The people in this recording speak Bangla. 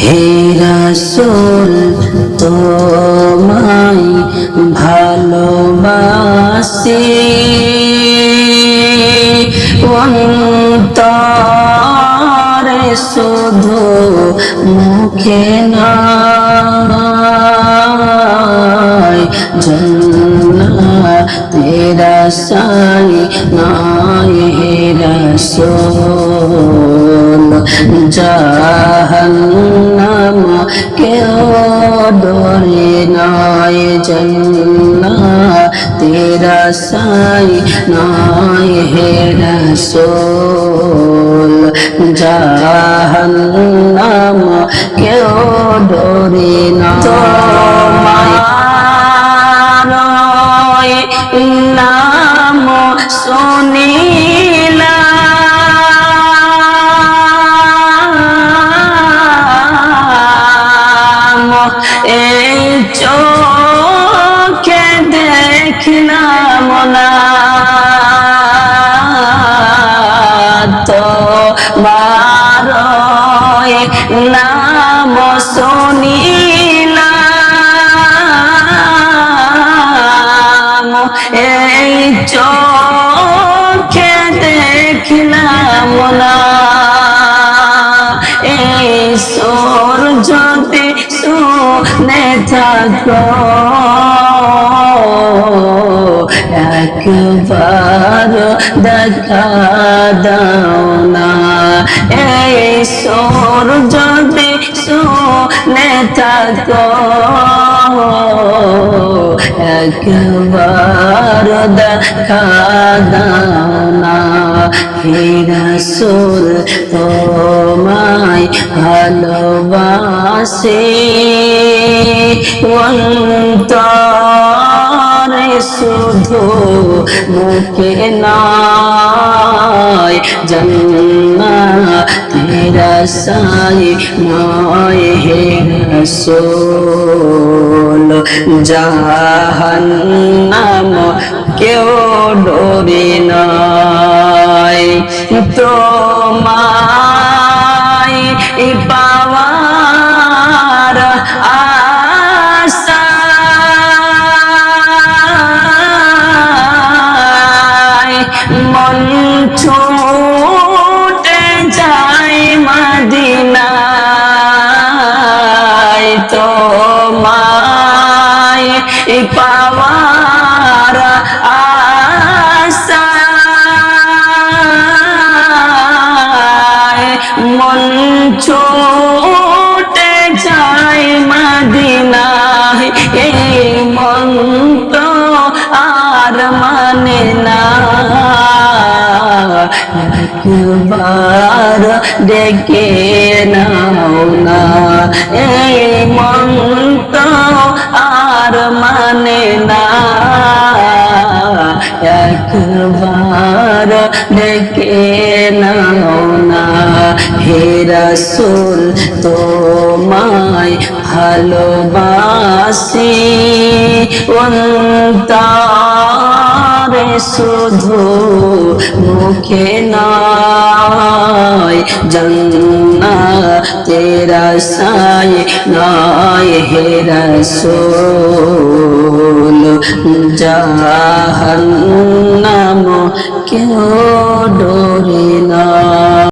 হে রাসূল তোমায় ভালোবাসি। অন্তরে শুধু মুখে জন্না তেরা সাই নাই হে রাসূল জাহান্নাম কেউ ডরে নাই জন্না তেরা সাই নাই হে রাসূল জাহান্নাম কেউ ডরে না তোমার নাম শুনিলাম এই চোখে দেখলাম না। তো মারয় নাম শুনিলাম। এই চোখে দেখলাম না। থাকো একবার দেখা দাও না। এই সোর যদি শুনে থাকো, একবার দেখা দাও না। হে রাসূল তোমায় ভালোবাসে। অন্তরে শুধু মুখে নয় জন্না তেরা সাই নয় হে রসোল। জাহান্নাম কেউ ডরে নয় তোমায় মদিনায় তোমায় পাওয়ার আশায় মন ছুটে যায় মদিনায় এই মন তো আর মানে না। একবার ডেকে নাও না। এই মন তো আর মানে না। একবার ডেকে নাও না। হে রাসূল, তোমায় ভালোবাসি। অন্তরে শুধু মুখে নয় জন্না তেরা সাই নয় হে রসুল জাহান্নাম কেউ